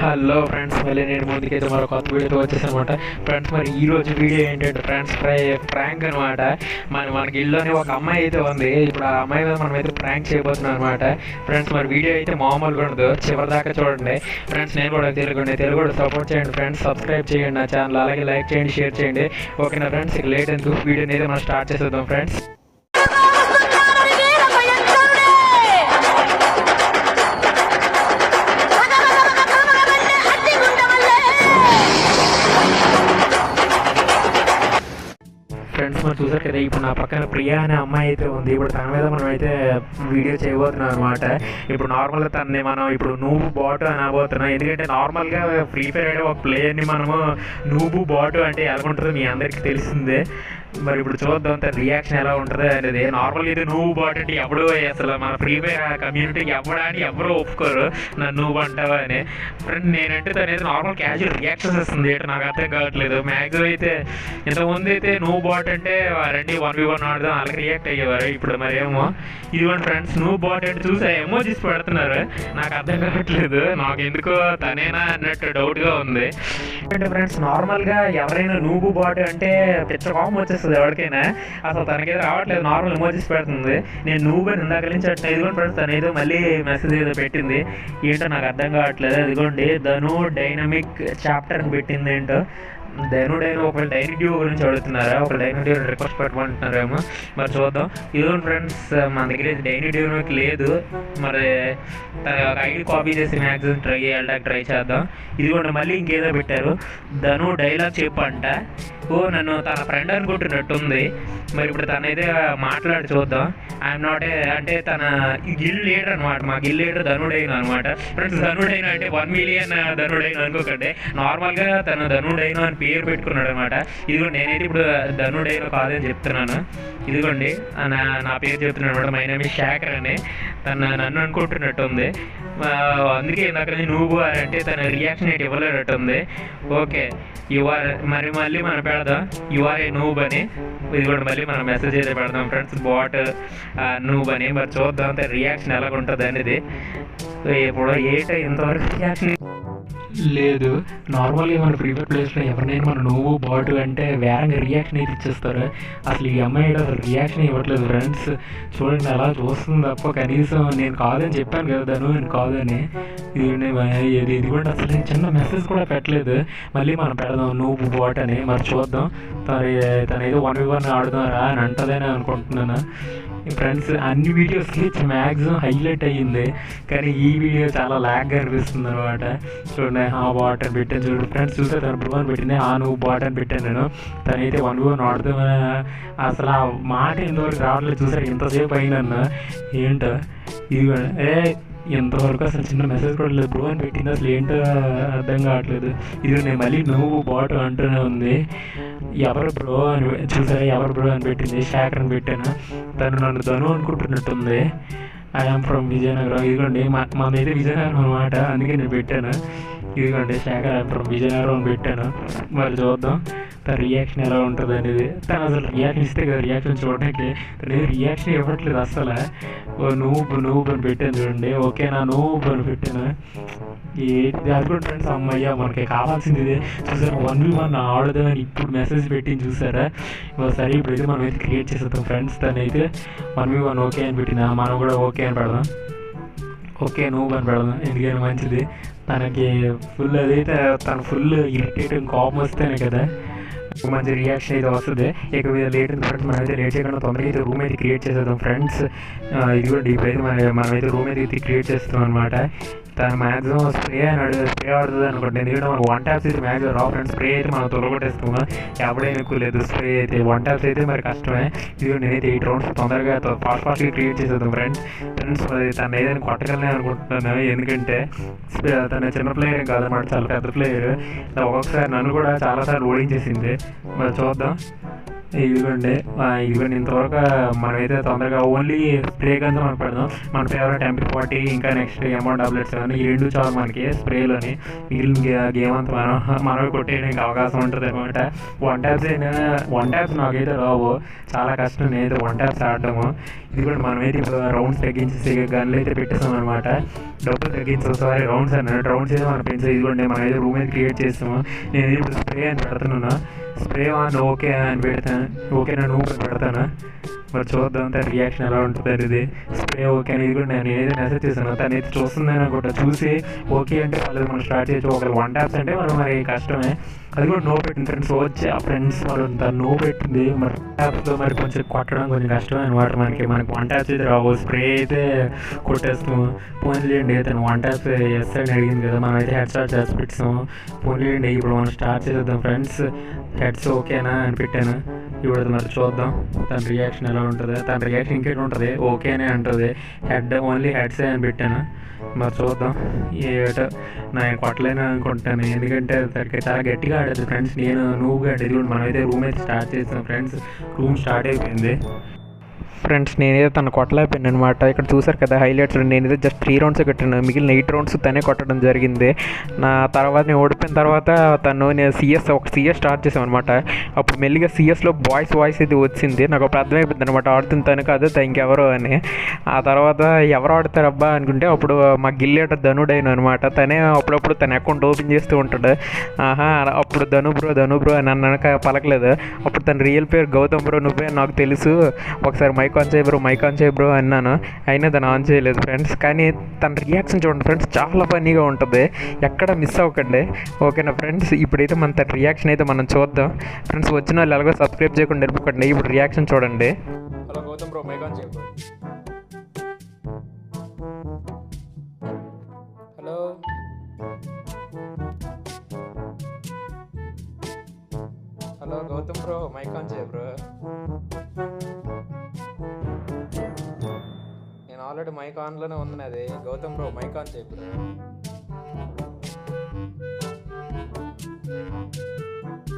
Hello friends మళ్ళీ నేను ముందుకైతే మరో కొత్త వీడియోతో వచ్చేసాను అనమాట ఫ్రెండ్స్ మరి ఈ రోజు వీడియో ఏంటంటే ఫ్రెండ్స్ ఫ్రై ప్రాంక్ అనమాట మన మనకి ఇల్లులోనే ఒక అమ్మాయి అయితే ఉంది. ఇప్పుడు ఆ అమ్మాయి మీద మనం అయితే ప్రాంక్ చేయబోతున్నాం అనమాట ఫ్రెండ్స్ మరి వీడియో అయితే మామూలుగా ఉండదు. చివరి దాకా చూడండి. ఫ్రెండ్స్ నేను కూడా తెలుగు తెలుగు కూడా సపోర్ట్ చేయండి ఫ్రెండ్స్ సబ్స్క్రైబ్ చేయండి నా ఛానల్ అలాగే లైక్ చేయండి షేర్ చేయండి. ఓకేనా ఫ్రెండ్స్ ఇక లేట్ ఎందుకు? వీడియోని అయితే మనం స్టార్ట్ చేసేద్దాం ఫ్రెండ్స్ చూసారు కదా ఇప్పుడు నా పక్కన ప్రియా అనే అమ్మాయి అయితే ఉంది. ఇప్పుడు తన మీద మనం అయితే వీడియో చేయబోతున్నాం అనమాట ఇప్పుడు నార్మల్గా తనని మనం ఇప్పుడు నువ్వు బాటు అని అనబోతున్నాం. ఎందుకంటే నార్మల్గా ఫ్రీ ఫైర్ అనే ఒక ప్లేయర్ని మనము నువ్వు బాటు అంటే ఎలా ఉంటుందో మీ అందరికీ తెలిసిందే. మరి ఇప్పుడు చూద్దాం రియాక్షన్ ఎలా ఉంటుంది అనేది. నార్మల్గా ఇది నువ్వు బాటు అంటే ఎవడు అసలు మన ఫ్రీ ఫైర్ కమ్యూనిటీకి అని ఎవరు ఒప్పుకోరు. నన్ను నువ్వు అంటావా అని. ఫ్రెండ్ నేనంటే తను అయితే నార్మల్ క్యాజువల్ రియాక్షన్స్ ఇస్తుంది ఏంటో నాకు అర్థం కావట్లేదు. మ్యాక్సిమం అయితే ఇంతకుముందు అయితే నువ్వు బాట్ అంటే రండి వన్ వి వన్ ఆడదాం. అలాగే రియాక్ట్ అయ్యేవారు. ఇప్పుడు మరి ఏమో ఇదిగోండి ఫ్రెండ్స్ నువ్వు బాట్ అంటే చూసా ఎమోజీస్ పెడుతున్నారు. నాకు అర్థం కావట్లేదు. నాకు ఎందుకో తనేనా అన్నట్టు డౌట్గా ఉంది. అంటే ఫ్రెండ్స్ నార్మల్గా ఎవరైనా నువ్వు బాట్ అంటే పిచ్చ కోపం వచ్చేస్తుంది. ఎవరికైనా. అసలు తనకైతే రావట్లేదు. నార్మల్ ఎమోజీస్ పెడుతుంది. నేను నువ్వు అని ఇందాక నుంచి అట్లా ఇదిగోండి ఫ్రెండ్స్ ఏదో మళ్ళీ మెసేజ్ ఏదో పెట్టింది. ఏంటో నాకు అర్థం కావట్లేదు. ఇదిగోండి ధను డైనమిక్ చాప్టర్ అని పెట్టింది ఏంటో. ధను డైనో ఒక డైరీ డ్యూ గురించి అడుగుతున్నారా? ఒక డైరీ డ్యూ రిక్వెస్ట్ పెట్టమంటున్నారేమో. మరి చూద్దాం. ఇదిగోండి ఫ్రెండ్స్ మన దగ్గర డైరీ డ్యూకి లేదు. మరి తన ఒక ఐడి కాపీ చేసి మ్యాక్సిమం ట్రై చేయడానికి ట్రై చేద్దాం. ఇదిగోండి మళ్ళీ ఇంకేదో పెట్టారు. ధను డైలాగ్ చెప్పంట. ఓ నన్ను తన ఫ్రెండ్ అనుకుంటున్నట్టుంది. మరి ఇప్పుడు తనైతే మాట్లాడి చూద్దాం. ఐఎమ్ నాట్ ఏ అంటే తన గిల్ లీడర్ అనమాట మా గిల్ లీడర్ ధనుడైన అనమాట ఫ్రెండ్స్ ధనుడైన అంటే వన్ మిలియన్ ధనుడైన అనుకోకండి. నార్మల్గా తను ధనుడైన అని పేరు పెట్టుకున్నాడు అనమాట ఇదిగో నేనైతే ఇప్పుడు ధనుడైన కాదని చెప్తున్నాను. ఇదిగోండి నా నా పేరు చెప్తున్నాను అనమాట మై నేమ్ శేఖర్ అని తను నన్ను అనుకుంటున్నట్టుంది. అందుకే నాకు నువ్వు అంటే తన రియాక్షన్ అయితే ఇవ్వలేనట్టుంది. ఓకే యువర్ మరి మళ్ళీ మనం పెడదాం. యువర్ ఏ నూబ్ అని. ఇది కూడా మళ్ళీ మనం మెసేజ్ అయితే పెడదాం ఫ్రెండ్స్ బాట్ నూబ్ అని. మరి చూద్దాం అంటే రియాక్షన్ ఎలాగ ఉంటుంది అనేది ఇప్పుడు ఏట ఇంతవరకు రియాక్షన్ లేదు. నార్మల్గా మన ప్రీవియస్ ప్లేస్లో ఎవరినైనా మన నువ్వు బాటు అంటే వేరంగా రియాక్షన్ అయితే ఇచ్చేస్తారు. అసలు ఈ అమ్మాయి అసలు రియాక్షన్ ఇవ్వట్లేదు ఫ్రెండ్స్ చూడండి అలా చూస్తుంది తప్ప కనీసం నేను కాదని చెప్పాను కదా తను నేను కాదని. ఇది ఇది ఇది కూడా అసలు నేను చిన్న మెసేజ్ కూడా పెట్టలేదు. మళ్ళీ మనం పెడదాం నువ్వు బాట్ అని. మరి చూద్దాం. తను తను ఏదో వన్ వి వన్ ఆడుదాం రా అని అంటదని అనుకుంటున్నాను. ఫ్రెండ్స్ అన్ని వీడియోస్కి మ్యాక్సిమం హైలైట్ అయ్యింది. కానీ ఈ వీడియో చాలా ల్యాగ్గా అనిపిస్తుంది అనమాట చూడండి ఆ బాటన్ అని పెట్టాను. చూడండి ఫ్రెండ్స్ చూసే తను బ్రూ అని పెట్టింది. ఆ నువ్వు బాట్ అని పెట్టాను నేను. తనైతే వన్ వన్ ఆడుతూ అసలు ఆ మాట ఇంతవరకు రావట్లేదు. చూసారు ఇంతసేపు అయినా ఏంటో? ఇది ఏ ఇంతవరకు అసలు చిన్న మెసేజ్ కూడా లేదు. బ్రో అని పెట్టింది. అసలు ఏంటో అర్థం కావట్లేదు. ఇది నేను మళ్ళీ నువ్వు బాట్ అంటూనే ఉంది. ఎవరు బ్రో అని చూసారా? ఎవరు బ్రో అని పెట్టింది శేఖర్ అని పెట్టాను? తను నన్ను ధను అనుకుంటున్నట్టుంది. I'm from Vizianagaram. ఇదిగోండి మా మాదైతే విజయనగరం అనమాట అందుకే నేను పెట్టాను. ఇదిగోండి శేఖర్ ఐఎమ్ ఫ్రమ్ విజయనగరం అని పెట్టాను. మరి చూద్దాం తన రియాక్షన్ ఎలా ఉంటుంది అనేది. తను అసలు రియాక్షన్ ఇస్తే కదా రియాక్షన్ చూడడానికి తను రియాక్షన్ ఇవ్వట్లేదు అసలు ఓ నువ్వు నువ్వు అని పెట్టాను చూడండి. ఓకే నా నువ్వు అని పెట్టాను. ఏంటి అది ఫ్రెండ్స్ అమ్మయ్య మనకి కావాల్సింది ఇదే చూసారా వన్ వీ వన్ ఆడదామని ఇప్పుడు మెసేజ్ పెట్టింది చూసారా? సరే ఇప్పుడైతే మనం అయితే క్రియేట్ చేసేద్దాం ఫ్రెండ్స్ తను అయితే. వన్ వి వన్ ఓకే అని పెట్టింది మనం కూడా ఓకే అని పెడదాం. ఓకే నువ్వు అని పెడదాం ఎందుకని మంచిది. తనకి ఫుల్ అదైతే తను ఫుల్ ఇరిటేటింగ్ కోపం వస్తేనే కదా. మంచి రియాక్షన్ అయితే వస్తుంది. ఇక మీద లేట్ ఫ్రెండ్స్ మనం అయితే లేట్ చేయకుండా తొందరగా అయితే రూమ్ అయితే క్రియేట్ చేసేద్దాం ఫ్రెండ్స్ ఇది కూడా డీప్ అయితే మనం మనమైతే రూమ్ అయితే క్రియేట్ చేస్తాం అనమాట తను మ్యాక్సిమం స్ప్రే అని స్ప్రే ఆడుతుంది అనుకోండి ఎందుకంటే మనకు వన్ ట్యాప్స్ అయితే మ్యాక్సిమం రా ఫ్రెండ్ స్ప్రే అయితే మనం తొలగొట్టేస్తాము ఎప్పుడైనా ఎక్కువ లేదు స్ప్రే అయితే వన్ ట్యాప్స్ అయితే మరి కష్టమే ఇది నేనైతే ఎయిట్ రౌండ్స్ తొందరగా ఫాస్ట్ ఫాస్ట్గా క్రియేట్ చేసేద్దాం ఫ్రెండ్స్ ఫ్రెండ్స్ తను ఏదైనా కొట్టగలనే అనుకుంటున్నాను ఎందుకంటే స్ప్రే- చిన్న ప్లేయర్ కాదన్నమాట చాలా పెద్ద ప్లేయర్ ఒక్కొక్కసారి నన్ను కూడా చాలాసార్లు ఓడించేసింది మరి చూద్దాం ఇదిగోండి. ఇదిగోండి. ఇంతవరకు మనమైతే తొందరగా ఓన్లీ స్ప్రే గన్స్ మనం పెడదాం. మన ఫేవరెట్ ఎంపీ ఫార్టీ ఇంకా నెక్స్ట్ అమౌంట్ టాబ్లెట్స్ కానీ ఈ రెండు చాలు మనకి స్ప్రేలోని మిగిలిన గే- గేమ్ అంతా మనం మనమే కొట్టేయడానికి అవకాశం ఉంటుంది అనమాట వన్ ట్యాప్స్ అయినా వన్ ట్యాప్స్ నాకైతే రావు. చాలా కష్టం. నేనైతే వన్ ట్యాప్స్ ఆడటము ఇది కూడా మనమైతే ఇప్పుడు రౌండ్స్ తగ్గించేసి గన్లు అయితే పెట్టేస్తాం అనమాట డబ్బులు తగ్గించు సారీ రౌండ్స్ అన్నాడు రౌండ్స్ అయితే మనం పెంచే ఇదిగోండి మనం అయితే రూమ్ అయితే క్రియేట్ చేస్తాము నేను ఇప్పుడు స్ప్రే అని పెడుతున్నాను. స్ప్రే ఆన్ ఓకే అని పెడతాను ఓకే నా నువ్వు పెడతాను మరి చూద్దాం తన రియాక్షన్ ఎలా ఉంటుంది ఇది స్ప్రే ఓకే అనేది కూడా నేను ఏదైతే మెసేజ్ చేశాను తను అయితే చూస్తుందని అనుకుంటా. చూసి ఓకే అంటే వాళ్ళు మనం స్టార్ట్ చేయొచ్చు. ఒకరు వన్ ట్యాప్స్ అంటే మనం మరి కష్టమే. అది కూడా నో పెట్టింది ఫ్రెండ్స్ వచ్చి ఆ ఫ్రెండ్స్ వాళ్ళు తను నో పెట్టింది. మరి ట్యాప్స్లో మరి కొంచెం కొట్టడం కొంచెం కష్టమే అనమాట మనకి. మనకి వన్ ట్యాప్స్ అయితే రావు. స్ప్రే అయితే కొట్టేస్తాము. పోన్లేండి తను వన్ ట్యాప్స్ ఎస్ అని అడిగింది కదా. మనం అయితే హెడ్ స్టార్ట్ చేసి పెట్టాము పోన్లేండి ఇప్పుడు మనం స్టార్ట్ చేద్దాం ఫ్రెండ్స్ హెడ్స్ ఓకేనా అని పెట్టాను. ఇప్పుడు మరి చూద్దాం. తన రియాక్షన్ ఎలా ఉంటుంది? తన రియాక్షన్ ఇంకేటి ఉంటుంది. ఓకేనే అంటుంది. హెడ్ ఓన్లీ హెడ్సే అని పెట్టాను. మరి చూద్దాం. ఏటో నేను కొట్టలేను అనుకుంటాను. ఎందుకంటే తనకి చాలా గట్టిగా ఆడేది ఫ్రెండ్స్ నేను నువ్వు ఇది మనమైతే రూమ్ అయితే స్టార్ట్ చేసాం. ఫ్రెండ్స్ రూమ్ స్టార్ట్ అయిపోయింది. ఫ్రెండ్స్ నేనైతే తను కొట్టలేకపోయాను అనమాట ఇక్కడ చూసారు కదా హైలైట్స్ నేనైతే జస్ట్ త్రీ రౌండ్స్ కొట్టాను. మిగిలిన ఎయిట్ రౌండ్స్ తనే కొట్టడం జరిగింది. నా తర్వాత నేను ఓడిపోయిన తర్వాత తను నేను సిఎస్ ఒక సిఎస్ స్టార్ట్ చేసాం అనమాట అప్పుడు మెల్లిగా సిఎస్లో బాయ్స్ వాయిస్ ఇది వచ్చింది. నాకు అప్పుడు అర్థమైపోయింది అనమాట ఆడుతుంది తను కాదు త- ఇంకెవరో అని. ఆ తర్వాత ఎవరు ఆడతారబ్బా అనుకుంటే అప్పుడు మా గిల్లేట ధనుడైన అనమాట తనే అప్పుడప్పుడు తన అకౌంట్ ఓపెన్ చేస్తూ ఉంటాడు. ఆహా అప్పుడు ధను బ్రో ధను బ్రో అని అన్నాక పలకలేదు. అప్పుడు తన రియల్ పేరు గౌతమ్ బ్రో నువ్వే నాకు తెలుసు. ఒకసారి మైక్ ఆన్ చేయ బ్రో మైక్ ఆన్ చేయ బ్రో అన్నాను. అయినా తను ఆన్ చేయలేదు ఫ్రెండ్స్. కానీ తన రియాక్షన్ చూడండి ఫ్రెండ్స్ చాలా ఫన్నీగా ఉంటుంది. ఎక్కడ మిస్ అవ్వకండి. ఓకేనా ఫ్రెండ్స్ ఇప్పుడైతే మన తన రియాక్షన్ అయితే మనం చూద్దాం. ఫ్రెండ్స్ వచ్చిన వాళ్ళు ఎలాగో సబ్స్క్రైబ్ చేయకుండా నిలుపుకోండి ఇప్పుడు రియాక్షన్ చూడండి. Hello Gautam bro mic on చేయ bro. Hello. Hello Gautam bro mic on చేయ బ్రో. ఆల్రెడీ మైక్ ఆన్లోనే ఉంది నాది Gautam bro mic on bro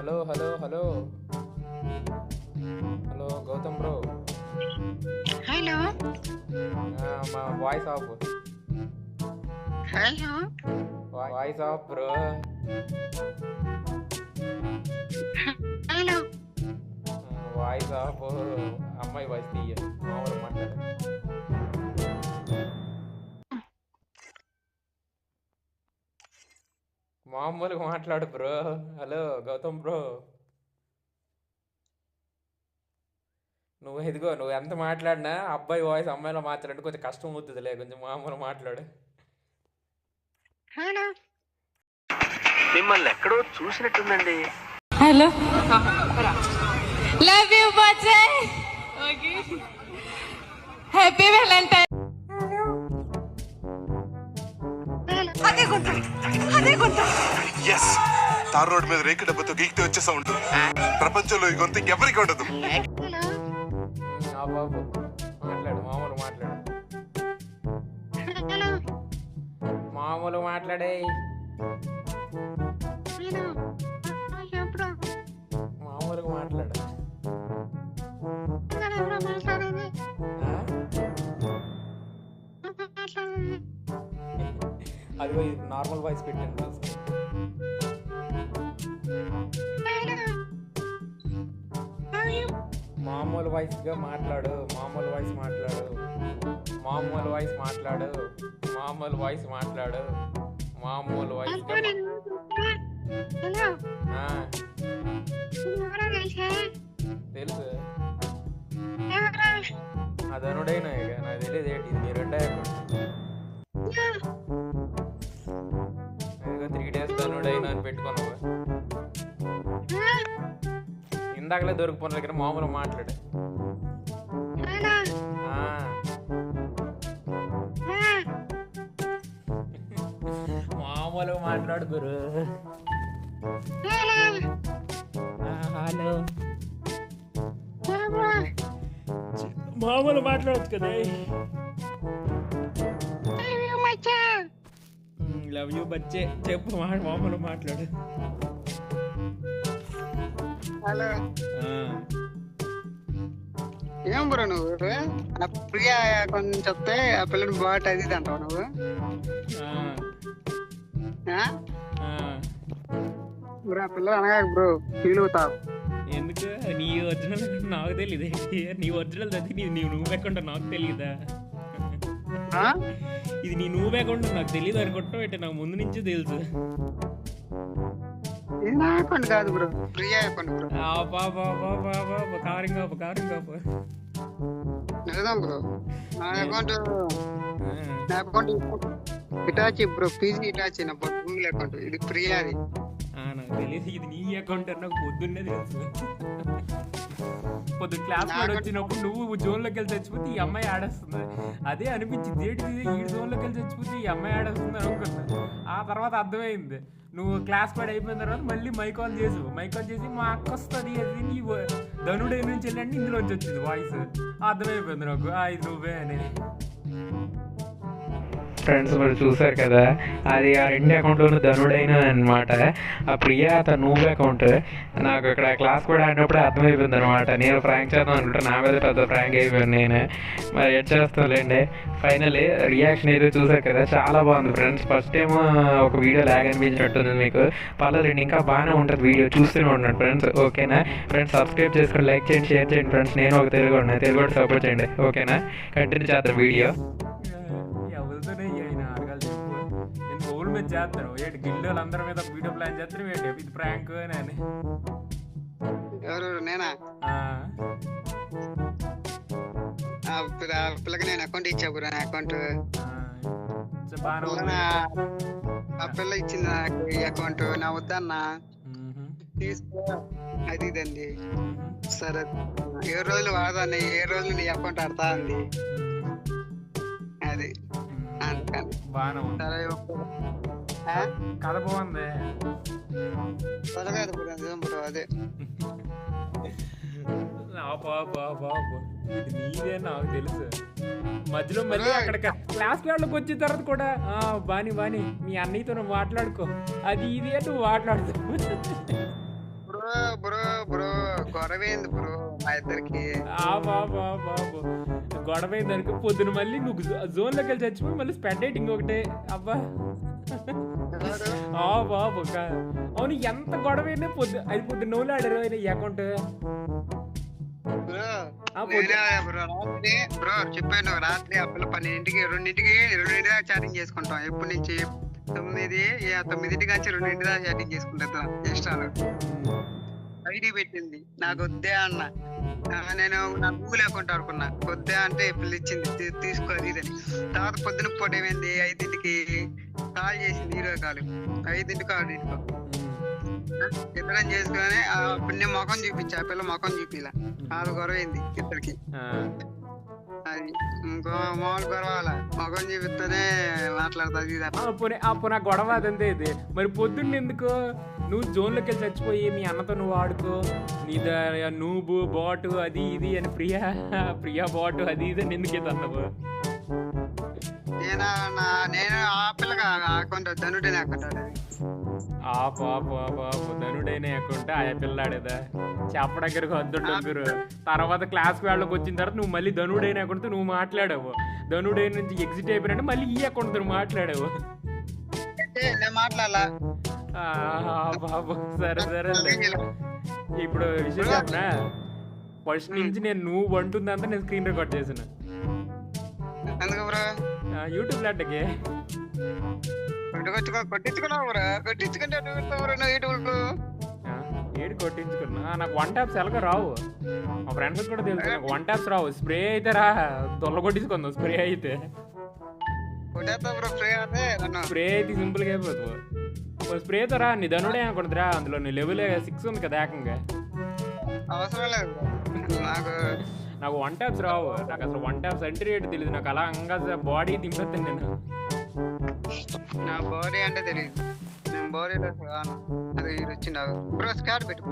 hello hello hello. Hello Gautam bro hello. మా voice off. Hello. Voice off bro. Hello. Voice off అమ్మాయి voice తీయ మామూలు మాట్లాడు మామూలుగా మాట్లాడు బ్రో. Hello Gautam bro. నువ్వు ఎదిగో నువ్వు ఎంత మాట్లాడినా అబ్బాయి వాయిస్ అమ్మాయిలో మాట్లాడంటే కొంచెం కష్టం అవుతుందిలే. కొంచెం మామూలు మాట్లాడు. హలో. మిమ్మల్ని ఎక్కడో చూసినట్టుందండి. Hello. Love you, Bache. Okay. Happy Valentine. ఎస్ తార్ రోడ్ మీద రేకు డబ్బతో గీక్తే వచ్చే సౌండ్ ప్రపంచంలో ఈ గొంతు ఎవరికి ఉండదు మాట్లాడు మామూలు మాట్లాడు మామూలు మాట్లాడే అది నార్మల్ వాయిస్ పెట్టాను చూసుకో. మామూలు వాయిస్గా మాట్లాడు మామూలు వాయిస్ మాట్లాడు మామూలు వాయిస్ మాట్లాడు మామూలు వాయిస్ మాట్లాడు మామూలు ఇందాకలే దొరికిపోయిన దగ్గర మామూలు మాట్లాడు. మామూలుగా మాట్లాడు గురు. హలో. మామూలు మాట్లాడచ్చు కదా. లవ్ యూ బచ్చే. చెప్పు మామూలు మాట్లాడు. హలో. ఏం బ్రో నువ్వు? ఆ ప్రియ కొంచెం చెప్తే ఆ పిల్లని బాట్ అది ఇది అంటావు నువ్వు. ఆ. బ్రో ఆ పిల్ల అనగా బ్రో ఫీల్ అవుతావు. ఎందుకు? నీ ఒరిజినల్ నాకు తెలియదు నీ ఒరిజినల్ అది నీ నీ నువ్వు లేకుండా నాకు తెలియదా ఆ? ఇది నీ నువ్వు లేకుండా నాకు తెలియదు అనుకుంటావు అంటే నాకు ముందు నుంచే తెలుసు. ఇది నా అకౌంట్ కాదు బ్రో. ప్రియ అకౌంట్ బ్రో. ఆ, పా పా పా పా పా పా, కారింగ్ ఆపు కారింగ్ ఆపు. నిజం బ్రో. నా అకౌంట్ ఆ, నా account Itachi bro. PG Itachi నా గూగుల్ అకౌంట్. ఇది ప్రియాది ఆ, నాకు తెలియదు ఇది నీ అకౌంట్ అని నాకు పొద్దున్నే తెలుసు. పొద్దు క్లాస్ వచ్చినప్పుడు నువ్వు జోన్లోకి వెళ్ళి చచ్చిపోతే ఈ అమ్మాయి ఆడేస్తుంది. అదే అనిపించింది. ఏంటిది ఈ జోన్లోకి వెళ్ళి చచ్చిపోతే ఈ అమ్మాయి ఆడేస్తుంది అనుకున్నా. ఆ తర్వాత అర్థమైంది. నువ్వు క్లాస్ పడి అయిపోయిన తర్వాత మళ్ళీ మైకాల్ చేసు. మైకాల్ చేసి మా అక్క వస్తుంది అది నీ ధనుడే నుంచి వెళ్ళండి ఇందులోంచి వచ్చింది వాయిస్ అర్థమైపోయింది నాకు. ఆ, ఇది నువ్వే అని. ఫ్రెండ్స్ మరి చూసారు కదా? అది ఆ రెండు అకౌంట్లోనూ ధనుడైన అనమాట ఆ ప్రియా అతను నువ్వు అకౌంట్ నాకు ఇక్కడ క్లాస్ కూడా ఆడినప్పుడు అర్థమైపోయింది అనమాట నేను ఫ్రాంక్ చేద్దాం అనుకుంటే నా మీద పెద్ద ఫ్రాంక్ అయిపోయాను నేను. మరి ఎడ్ చేస్తానులేండి ఫైనలీ రియాక్షన్ ఏదో చూసారు కదా? చాలా బాగుంది ఫ్రెండ్స్ ఫస్ట్ టైం ఒక వీడియో లాగ్ అనిపించినట్టుంది మీకు. పర్లేదు ఇంకా బాగానే ఉంటుంది వీడియో చూస్తూనే ఉండండి ఫ్రెండ్స్ ఓకేనా? ఫ్రెండ్స్ సబ్స్క్రైబ్ చేసుకొని లైక్ చేయండి షేర్ చేయండి ఫ్రెండ్స్ నేను ఒక తెలుగు ఉన్నా తెలుగు సపోర్ట్ చేయండి. ఓకేనా? కంటిన్యూ చేద్దాం వీడియో ఎవరితోనే మీద చేస్తారు. ఏంటి గిల్లు అందరి మీద వీడియో ప్లాన్ చేస్తారు. ఏంటి ఇది ప్రాంక్ అని ఎవరు? నేనా? పిల్లకి నేను అకౌంట్ ఇచ్చా బ్రో నా అకౌంట్ ఆ, పిల్ల ఇచ్చింది నాకు ఈ అకౌంట్ నా వద్దన్నా. తీసుకో. అది ఇదండి. సరే ఏ రోజులు వాడదాన్ని ఏ రోజులు నీ అకౌంట్ ఆడతా అంది. సరే ఆ? కథ బాగుంది అదే. ఇది నీదే నాకు తెలుసు మధ్యలో మళ్ళీ అక్కడ క్లాస్ వాళ్ళకి వచ్చిన తర్వాత కూడా ఆ బాని బాని మీ అన్నయ్యతో నువ్వు మాట్లాడుకో అది ఇది అని నువ్వు మాట్లాడుతావు బ్రో బ్రో బ్రో గొడవేంది బ్రో మా ఇద్దరికి ఆ బాబు ఆ బాబు గొడవ అయిందనుకో పొద్దున మళ్ళీ నువ్వు జోన్లోకి వెళ్ళి చచ్చిపోయి మళ్ళీ స్పెడ్ డేటింగ్ ఒకటే అబ్బా బాబు అవును ఎంత గొడవ అయినా పొద్దు అది పొద్దున్న నవ్వులు ఆడారు ఆయన అకౌంట్ బ్రో పొద్దు- చెప్పాను రాత్రి పిల్ల పన్నెండింటికి రెండింటికి రెండింటి దాకా చాటింగ్ చేసుకుంటాం. ఎప్పటి నుంచి? తొమ్మిది ఏ తొమ్మిదింటి నుంచి రెండింటి దాకా చాటింగ్ చేసుకుంటాం ఇష్టాలు ఐడి పెట్టింది. నాకు వద్దే అన్న. నేను నా గూగుల్ అకౌంట్ అనుకున్నా. వద్దే అంటే పిల్ల ఇచ్చింది. తీసుకో అది ఇదని తర్వాత పొద్దున పూట ఏమైంది? ఐదింటికి కాల్ చేసింది హీరో కాల్. ఐదింటికి ఆడింటికో ఇద్దరం చేసుకొని ఆ పిల్ల ముఖం చూపించా. పిల్ల ముఖం చూపిలా. అది గొడవైంది ఇద్దరికి. అది ఇంకో మామూలు గొడవాల మగం చూపిస్తేనే మాట్లాడుతుంది ఆ గొడవ అదంతే ఇది. మరి పొద్దున్న ఎందుకు? నువ్వు జోన్లోకి వెళ్ళి చచ్చిపోయి మీ అన్నతో నువ్వు ఆడుకో. నీ నువ్వు బాటు అది ఇది అని ప్రియా ప్రియా బాటు అది ఇది అని ఎందుకు అన్నావు? నేను ఆ పిల్లగా అకౌంట్ అకౌంట్ ధనుడైన అకౌంట్ ఆ పిల్లాడేదా చెప్పడానికి వద్దుంటారు తర్వాత క్లాస్కి వాళ్ళకి వచ్చిన తర్వాత నువ్వు మళ్ళీ ధనుడైన అకౌంట్తో నువ్వు మాట్లాడావు. ధనుడైన నుంచి ఎగ్జిట్ అయిపోయినట్టు మళ్ళీ ఈ అకౌంట్తో మాట్లాడావు. అంటే నేను మాట్లాడాలా. బాబు సరే సరే ఇప్పుడు విషయం చెప్పనా? ఫస్ట్ నుంచి నేను నువ్వు వంటుందంతా నేను స్క్రీన్ రికార్డ్ చేసిన యూట్యూబ్ లాంటికి ఏడు కొట్టించుకున్నా. నాకు వన్ ట్యాప్స్ ఎలాగో రావు. మా ఫ్రెండ్స్ కూడా తెలుసు నాకు వన్ ట్యాప్స్ రావు. స్ప్రే అయితే రా. దొల్ల కొట్టించుకుందాం స్ప్రే అయితే. స్ప్రే అయితే సింపుల్గా అయిపోతుంది. స్ప్రేతో రా నీ ధనుడే అనుకుంటుందిరా. అందులో నీ లెవెల్ సిక్స్ ఉంది కదా ఏకంగా. అవసరం లేదు. నాకు నాకు వన్ ట్యాప్స్ రావు. నాకు అసలు వన్ ట్యాప్స్ ఎంట్రీ రేట్ తెలియదు నాకు అలా అంగా బాడీ దింపేస్తాను నేను. నా బాడీ అంటే తెలియదు నేను బాడీలో అది ఇది వచ్చింది. బ్రో స్కార్ పెట్టు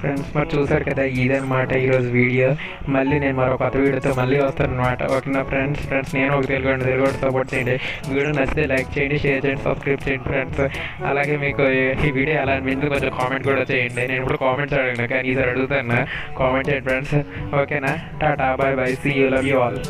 ఫ్రెండ్స్ మరి చూసారు కదా ఇదనమాట ఈరోజు వీడియో. మళ్ళీ నేను మరో కొత్త వీడియోతో మళ్ళీ వస్తాను అనమాట ఓకేనా ఫ్రెండ్స్ ఫ్రెండ్స్ నేను ఒక తెలుగు తెలుగు సపోర్ట్ చేయండి. వీడియో నచ్చితే లైక్ చేయండి షేర్ చేయండి సబ్స్క్రైబ్ చేయండి ఫ్రెండ్స్ అలాగే మీకు ఈ వీడియో ఎలా అనిపించింది కొంచెం కామెంట్ కూడా చేయండి. నేను ఇప్పుడు కామెంట్స్ అడిగిన కానీ ఈసారి అడుగుతాను. కామెంట్ చేయండి ఫ్రెండ్స్ ఓకేనా? Tata bye bye see you love you all